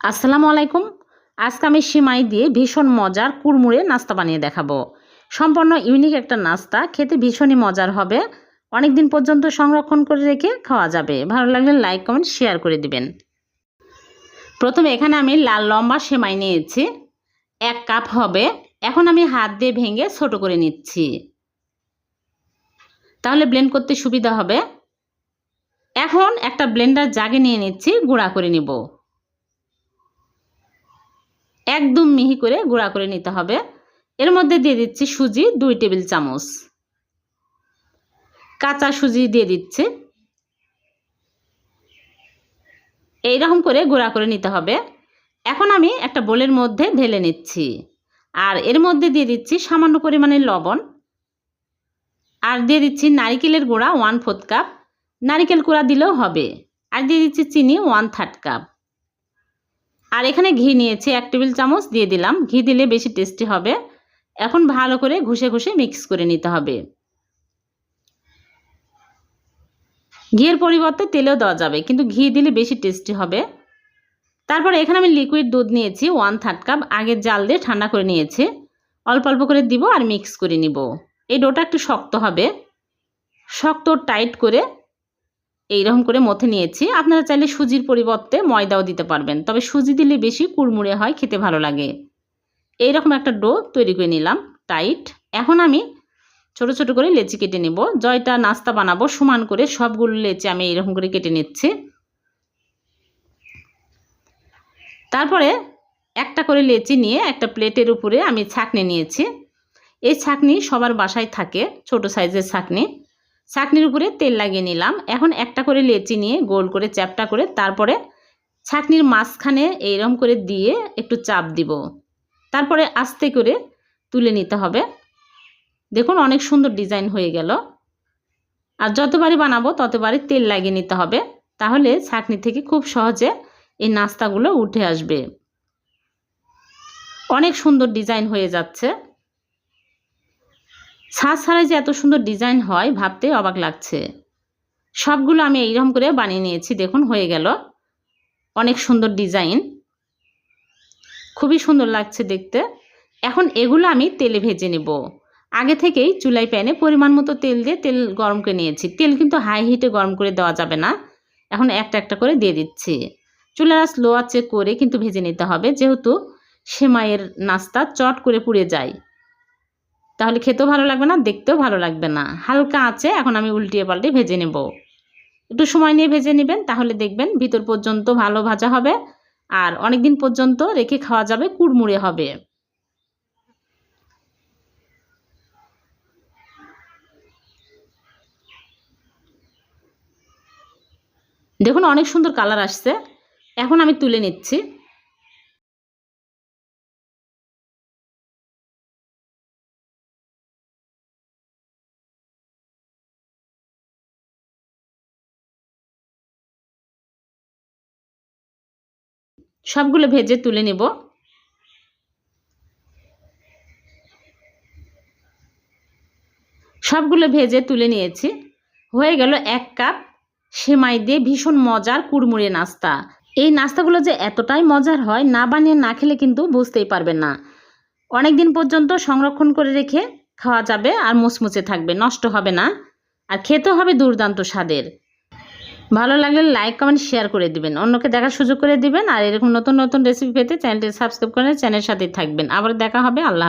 আসসালামু আলাইকুম। আজকে আমি সিমাই দিয়ে ভীষণ মজার কুড়মুড়ে নাস্তা বানিয়ে দেখাবো। সম্পূর্ণ ইউনিক একটা নাস্তা, খেতে ভীষণই মজার হবে। অনেক দিন পর্যন্ত সংরক্ষণ করে রেখে খাওয়া যাবে। ভালো লাগলে লাইক, কমেন্ট, শেয়ার করে দিবেন। প্রথমে এখানে আমি লাল লম্বা সেমাই নিয়েছি। এক কাপ হবে। এখন আমি হাত দিয়ে ভেঙে ছোট করে নিচ্ছি। তাহলে ব্লেন্ড করতে সুবিধা হবে। এখন একটা ব্লেন্ডার জাগে নিয়ে নিচ্ছি, গুঁড়া করে নিব। একদম মিহি করে গুঁড়া করে নিতে হবে। এর মধ্যে দিয়ে দিচ্ছি সুজি দুই টেবিল চামচ। কাঁচা সুজি দিয়ে দিচ্ছি। এইরকম করে গুঁড়া করে নিতে হবে। এখন আমি একটা বোলের মধ্যে ঢেলে নিচ্ছি। আর এর মধ্যে দিয়ে দিচ্ছি সামান্য পরিমাণের লবণ। আর দিয়ে দিচ্ছি নারিকেলের গুঁড়া ওয়ান ফোর্থ কাপ। নারিকেল কুড়া দিলেও হবে। আর দিয়ে দিচ্ছি চিনি ওয়ান থার্ড কাপ। আর এখানে ঘি নিয়েছি এক টেবিল চামচ দিয়ে দিলাম। ঘি দিলে বেশি টেস্টি হবে। এখন ভালো করে ঘষে ঘষে মিক্স করে নিতে হবে। ঘিয়ের পরিবর্তে তেলেও দেওয়া যাবে, কিন্তু ঘি দিলে বেশি টেস্টি হবে। তারপর এখানে আমি লিকুইড দুধ নিয়েছি ওয়ান থার্ড কাপ আগের জাল দিয়ে ঠান্ডা করে নিয়েছি। অল্প অল্প করে দিব আর মিক্স করে নিব। এই ডোটা একটু শক্ত হবে। শক্ত টাইট করে এইরকম করে মথে নিয়েছি। আপনারা চাইলে সুজির পরিবর্তে ময়দাও দিতে পারবেন। তবে সুজি দিলে বেশি কুড়মুড়ে হয়, খেতে ভালো লাগে। এইরকম একটা ডো তৈরি করে নিলাম, টাইট। এখন আমি ছোট ছোট করে লেচি কেটে নেব। জয়টা নাস্তা বানাবো, সমান করে সবগুলো লেচি আমি এইরকম করে কেটে নিচ্ছি। তারপরে একটা করে লেচি নিয়ে একটা প্লেটের উপরে আমি ছাকনি নিয়েছি। এই ছাকনি সবার বাসায় থাকে, ছোট সাইজের ছাকনি। ছাকনির উপরে তেল লাগিয়ে নিলাম। এখন একটা করে লেচি নিয়ে গোল করে চ্যাপটা করে তারপরে ছাকনির মাঝখানে এইরকম করে দিয়ে একটু চাপ দিব। তারপরে আস্তে করে তুলে নিতে হবে। দেখুন অনেক সুন্দর ডিজাইন হয়ে গেল। আর যতবারই বানাবো, ততবারই তেল লাগিয়ে নিতে হবে। তাহলে ছাকনি থেকে খুব সহজে এই নাস্তাগুলো উঠে আসবে। অনেক সুন্দর ডিজাইন হয়ে যাচ্ছে। ছাদ ছাড়াই যে এত সুন্দর ডিজাইন হয়, ভাবতে অবাক লাগছে। সবগুলো আমি এইরকম করে বানিয়ে নিয়েছি, দেখুন, হয়ে গেল। অনেক সুন্দর ডিজাইন। খুবই সুন্দর লাগছে দেখতে। এখন এগুলো আমি তেলে ভেজে নেব। আগে থেকেই চুলাই প্যানে পরিমাণ মতো তেল দিয়ে তেল গরম করে নিয়েছি। তেল কিন্তু হাই হিটে গরম করে দেওয়া যাবে না। এখন একটা একটা করে দিয়ে দিচ্ছি। চুলার স্লো আছে করে কিন্তু ভেজে নিতে হবে। যেহেতু সেমাইয়ের নাস্তা চট করে পুড়ে যায়। তাহলে খেতেও ভালো লাগবে না, দেখতেও ভালো লাগবে না। হালকা আছে, এখন আমি উল্টিয়ে পাল্টে ভেজে নেব। একটু সময় নিয়ে ভেজে নেবেন, তাহলে দেখবেন ভিতর পর্যন্ত ভালো ভাজা হবে আর অনেক দিন পর্যন্ত রেখে খাওয়া যাবে, কুড়মুড়ে হবে। দেখুন অনেক সুন্দর কালার আসছে। এখন আমি তুলে নিচ্ছি। সবগুলো ভেজে তুলে নেব। সবগুলো ভেজে তুলে নিয়েছি। হয়ে গেল এক কাপ সেমাই দিয়ে ভীষণ মজার কুড়মুড়ে নাস্তা। এই নাস্তাগুলো যে এতটাই মজার হয়, না বানিয়ে না খেলে কিন্তু বুঝতেই পারবেন না। অনেক দিন পর্যন্ত সংরক্ষণ করে রেখে খাওয়া যাবে আর মুচমুচে থাকবে, নষ্ট হবে না। আর খেতেও হবে দুর্দান্ত স্বাদের। ভালো লাগলে লাইক কমেন্ট শেয়ার করে দিবেন। অন্যকে দেখার সুযোগ করে দিবেন। আর এরকম নতুন নতুন রেসিপি পেতে চ্যানেলটি সাবস্ক্রাইব করে চ্যানেলের সাথেই থাকবেন। আবার দেখা হবে। আল্লাহ